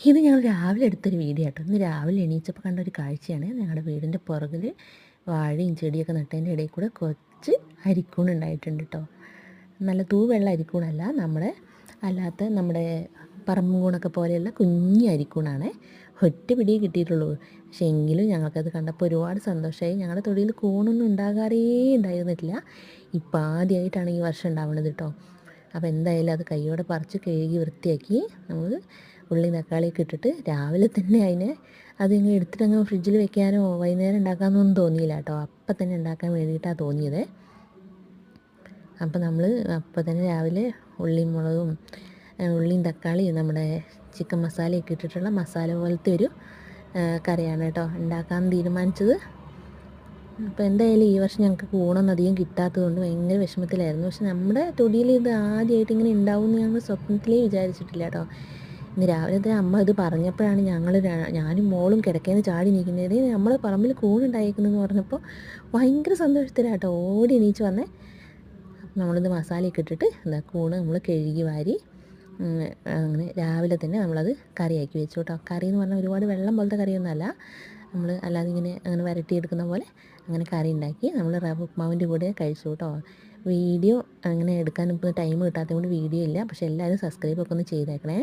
ഇത് ഞങ്ങൾ രാവിലെ എടുത്തൊരു വീഡിയോ കേട്ടോ. ഇന്ന് രാവിലെ എണീച്ചപ്പോൾ കണ്ട ഒരു കാഴ്ചയാണ്. ഞങ്ങളുടെ വീടിന്റെ പുറകിൽ വാഴയും ചെടിയൊക്കെ നട്ടതിന്റെ ഇടയിൽ കൂടെ കുറച്ച് അരിക്കൂൺ ഉണ്ടായിട്ടുണ്ട് കേട്ടോ നല്ല തൂവെള്ള അരിക്കൂണല്ല നമ്മുടെ അല്ലാത്ത നമ്മുടെ പറമ്പൂണൊക്കെ പോലെയുള്ള കുഞ്ഞു അരിക്കൂണാണ്. ഒറ്റ പിടിയേ കിട്ടിയിട്ടുള്ളൂ. പക്ഷേ എങ്കിലും ഞങ്ങൾക്കത് കണ്ടപ്പോൾ ഒരുപാട് സന്തോഷമായി ഞങ്ങളുടെ തൊടിയിൽ കൂണൊന്നും ഉണ്ടാകാറേ ഉണ്ടായിരുന്നിട്ടില്ല. ഇപ്പം ആദ്യമായിട്ടാണ് ഈ വർഷം ഉണ്ടാവുന്നത് കേട്ടോ അപ്പോൾ എന്തായാലും അത് കൈയോടെ പറിച്ച് കഴുകി വൃത്തിയാക്കി നമ്മൾ ഉള്ളി തക്കാളിയൊക്കെ ഇട്ടിട്ട് രാവിലെ തന്നെ അതിനെ അതിങ്ങ് എടുത്തിട്ട് അങ്ങ് ഫ്രിഡ്ജിൽ വെക്കാനോ വൈകുന്നേരം ഉണ്ടാക്കാമെന്നൊന്നും തോന്നിയില്ല കേട്ടോ. അപ്പം തന്നെ ഉണ്ടാക്കാൻ വേണ്ടിയിട്ടാണ് തോന്നിയത്. അപ്പം നമ്മൾ അപ്പം തന്നെ രാവിലെ ഉള്ളിയും മുളകും ഉള്ളിയും തക്കാളിയും നമ്മുടെ ചിക്കൻ മസാലയൊക്കെ ഇട്ടിട്ടുള്ള മസാല പോലത്തെ ഒരു കറിയാണ് കേട്ടോ ഉണ്ടാക്കാൻ തീരുമാനിച്ചത്. അപ്പോൾ എന്തായാലും ഈ വർഷം ഞങ്ങൾക്ക് കൂണൊന്നും അധികം കിട്ടാത്തത് കൊണ്ട് ഭയങ്കര വിഷമത്തിലായിരുന്നു. പക്ഷെ നമ്മുടെ തൊടിയിൽ ഇത് ആദ്യമായിട്ട് ഇങ്ങനെ ഉണ്ടാവും എന്ന് ഞങ്ങൾ സ്വപ്നത്തിലേ വിചാരിച്ചിട്ടില്ല കേട്ടോ. ഇന്ന് രാവിലത്തെ അമ്മ ഇത് പറഞ്ഞപ്പോഴാണ് ഞങ്ങൾ ഞാനും മോളും കിടക്കേന്ന് ചാടി നിൽക്കുന്നത്. നമ്മൾ പറമ്പിൽ കൂണുണ്ടായിരിക്കുന്നതെന്ന് പറഞ്ഞപ്പോൾ ഭയങ്കര സന്തോഷത്തിലാട്ടോ. ഓടി എണീച്ച് വന്നേ. നമ്മളിത് മസാലയൊക്കെ ഇട്ടിട്ട് എന്താ കൂണ് നമ്മൾ കഴുകി വാരി അങ്ങനെ രാവിലെ തന്നെ നമ്മളത് കറിയാക്കി വെച്ചു കേട്ടോ കറി എന്ന് പറഞ്ഞാൽ ഒരുപാട് വെള്ളം പോലത്തെ കറിയൊന്നുമല്ല. നമ്മൾ അല്ലാതെ ഇങ്ങനെ അങ്ങനെ വരട്ടിയെടുക്കുന്ന പോലെ അങ്ങനെ കറി ഉണ്ടാക്കി നമ്മൾ റവ ഉപ്മാവിന്റെ കൂടെ കഴിച്ചു കേട്ടോ വീഡിയോ അങ്ങനെ എടുക്കാൻ ഇപ്പോൾ ടൈം കിട്ടാത്തതുകൊണ്ട് വീഡിയോ ഇല്ല. പക്ഷേ എല്ലാവരും സബ്സ്ക്രൈബ് ഒക്കെ ഒന്ന് ചെയ്തേക്കണേ.